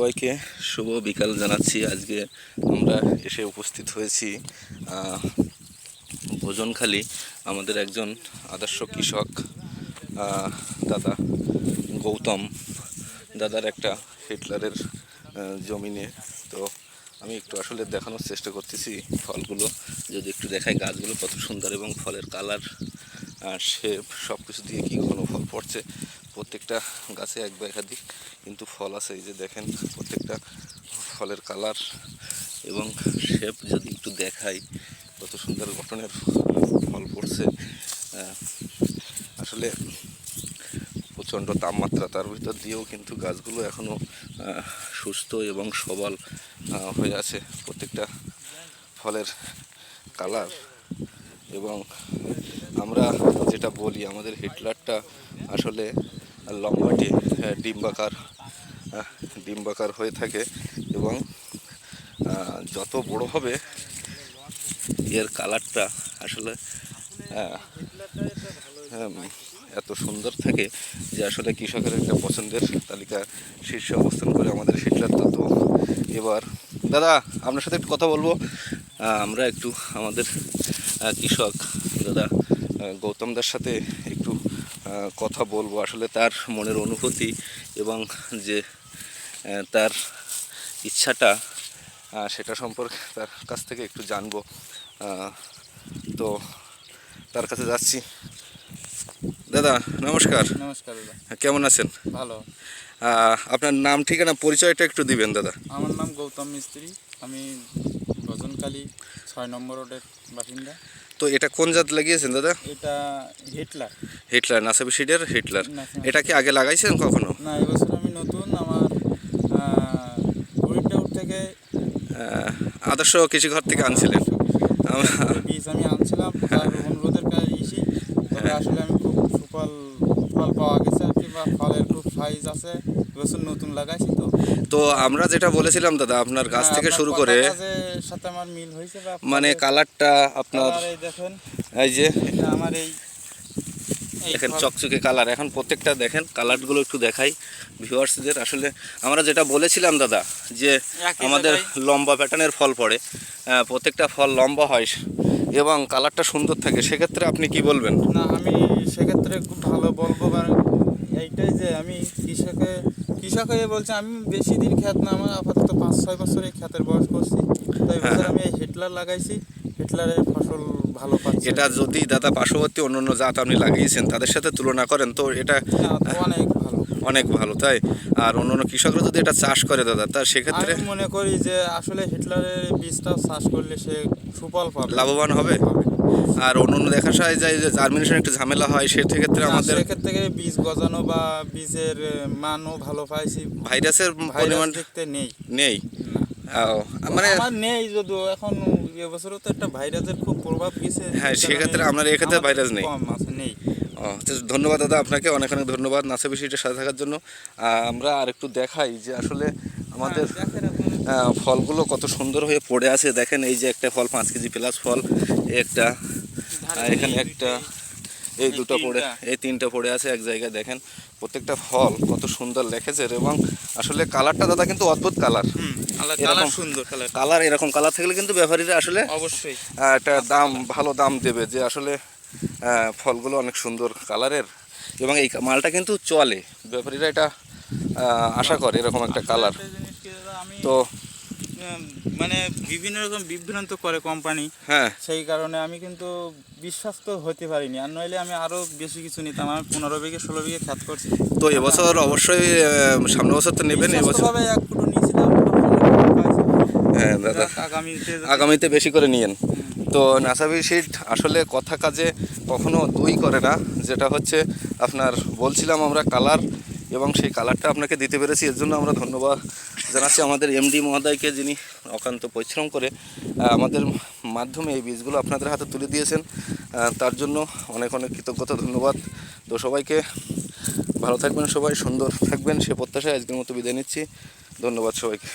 সবাইকে শুভ বিকাল জানাচ্ছি। আজকে আমরা এসে উপস্থিত হয়েছি ভোজনখালি আমাদের একজন আদর্শ কৃষক দাদা গৌতম। দাদার একটা হিটলারের জমিনে তো আমি একটু আসলে দেখানোর চেষ্টা করতেছি ফলগুলো। যদি একটু দেখাই গাছগুলো কত সুন্দর এবং ফলের কালার শেপ সব কিছু দিয়ে কী ঘন ফল পড়ছে। প্রত্যেকটা গাছে এক বা একাধিক কিন্তু ফল আছে। এই যে দেখেন, প্রত্যেকটা ফলের কালার এবং শেপ যদি একটু দেখাই, কত সুন্দর গঠনের ফল পড়ছে। আসলে প্রচণ্ড তাপমাত্রা, তার ভিতর দিয়েও কিন্তু গাছগুলো এখনও সুস্থ এবং সবল হয়ে আছে। প্রত্যেকটা ফলের কালার এবং আমরা যেটা বলি, আমাদের হিটলারটা আসলে লম্বাটে আহ, ডিম্বাকার ডিম্বাকার হয়ে থাকে এবং যত বড় হবে এর কালারটা আসলে হ্যাঁ, এত সুন্দর থাকে যে আসলে কৃষকের একটা পছন্দের তালিকা শীর্ষে অবস্থান করে আমাদের হিটলার তো তো এবার দাদা আপনার সাথে একটু কথা বলব। আমরা একটু আমাদের কৃষক দাদা গৌতম দার সাথে কথা বলব। আসলে তার মনের অনুভূতি এবং যে তার ইচ্ছাটা সেটা সম্পর্কে তার কাছ থেকে একটু জানব। তো তার কাছে যাচ্ছি। দাদা নমস্কার। নমস্কার দাদা। কেমন আছেন? ভালো। আপনার নাম ঠিকানা পরিচয়টা একটু দিবেন দাদা। আমার নাম গৌতম মিস্ত্রি। আমি ভজনকালী ছয় নম্বর রোডের বাসিন্দা। তো এটা কোন জাত লাগিয়েছেন দাদা? এটা হিটলার। হিটলার নাসাবি সিডের হিটলার এটা কি আগে লাগাইছেন কখনো? না এবছর আমি নতুন আমার হরিডাউট থেকে আদর্শ কৃষি ঘর থেকে আনছিলেন বীজ আমি আনছিলাম তার অনুরোধের কাছে ইসি তবে আসলে আমি খুব সুফল ফল পাওয়া গেছে আর কি বা ফলের খুব সাইজ আছে। এবছর নতুন লাগাইছি তো। তো আমরা যেটা বলেছিলাম দাদা আপনার গাছ হ্যাঁ, থেকে শুরু করে সাথে আমার মিল হয়েছে মানে কালারটা আপনার এই দেখেন এই যে এটা আমার এই দেখেন চকচকে কালার। এখন প্রত্যেকটা দেখেন কালারগুলো একটু দেখাই ভিউয়ার্সদের। আসলে আমরা যেটা বলেছিলাম দাদা যে আমাদের লম্বা প্যাটার্নের ফল পড়ে প্রত্যেকটা ফল লম্বা হয় এবং কালারটা সুন্দর থাকে সেক্ষেত্রে আপনি কি বলবেন? না আমি সেক্ষেত্রে খুব ভালো বলব এইটাই যে আমি কৃষকে কৃষক হয়ে বলছে আমি বেশি দিন খ্যাত না আমার আপাতত পাঁচ ছয় বছর খ্যাতের বয়স করছি। তাই হ্যাঁ, বছর আমি এই হিটলার লাগাইছি হিটলারের ফসল ভালো পাচ্ছি। এটা যদি দাদা পার্শ্ববর্তী অন্য অন্য জাত আপনি লাগিয়েছেন তাদের সাথে তুলনা করেন তো এটা হ্যাঁ, অনেক ভালো। অনেক ভালো তাই? আর অন্য অন্য কৃষকরা যদি এটা চাষ করে দাদা তা সেক্ষেত্রে আমি মনে করি যে আসলে হিটলারের বীজটা চাষ করলে সে সুফল পাবে। লাভবান হবে। আর অন্য অন্য দেখা যায় যে জার্মিনেশন একটা ঝামেলা হয় সেক্ষেত্রে আমাদের সেক্ষেত্রে বীজ গজানো বা বীজের মানও ভালো পাইছি। ভাইরাসের ভাইরাস পরিমাণ দেখতে নেই। নেই? মানে আমার নেই যদিও এখন এবছরও তো একটা ভাইরাসের খুব প্রভাব গেছে। হ্যাঁ, সেক্ষেত্রে আপনার এক্ষেত্রে ভাইরাস নেই। নেই। ও, ধন্যবাদ দাদা আপনাকে অনেক অনেক ধন্যবাদ নাসা বিষয়টার সাথে থাকার জন্য। আমরা আর একটু দেখাই যে আসলে আমাদের ফলগুলো কত সুন্দর হয়ে পড়ে আছে। দেখেন এই যে একটা ফল পাঁচ কেজি প্লাস ফল একটা এখানে একটা এই দুটো পড়ে এই তিনটা পড়ে আছে এক জায়গায় দেখেন। প্রত্যেকটা ফল কত সুন্দর লেখেছে এবং আসলে কালারটা দাদা কিন্তু অদ্ভুত কালার এরকম- কালার সুন্দর কালার কালার এরকম কালার থাকলে কিন্তু ব্যাপারীরা আসলে অবশ্যই। একটা দাম ভালো দাম দেবে যে আসলে ফলগুলো অনেক সুন্দর কালারের এবং এই মালটা কিন্তু চলে। ব্যাপারীরা এটা আশা করে এরকম একটা কালার তো মানে বিভিন্ন রকম বিভ্রান্ত করে কোম্পানি হ্যাঁ। সেই কারণে আমি কিন্তু বিশ্বাস তো হতে পারিনি। আর নইলে আমি আরও বেশি কিছু নিতাম। আমি পনেরো বিঘে ষোলো বিঘে খ্যাত করছি। তো এবছর অবশ্যই আহ, সামনের বছর তো নেবেন এবছর। এক ফুটো নিয়েছিলাম হ্যাঁ দাদা। আগামীতে আগামীতে বেশি করে নিয়েন। তো নাসাবি সিট আসলে কথা কাজে কখনো দুই করে না। যেটা হচ্ছে আপনার বলছিলাম আমরা কালার এবং সেই কালারটা আপনাকে দিতে পেরেছি, এর জন্য আমরা ধন্যবাদ জানাচ্ছি আমাদের এমডি মহোদয়কে, যিনি অকান্ত পরিশ্রম করে আমাদের মাধ্যমে এই বীজগুলো আপনাদের হাতে তুলে দিয়েছেন। তার জন্য অনেক অনেক কৃতজ্ঞতা, ধন্যবাদ। তো সবাইকে ভালো থাকবেন সবাই, সুন্দর থাকবেন, সে প্রত্যাশায় আজকের মতো বিদায় নিচ্ছি। ধন্যবাদ সবাইকে।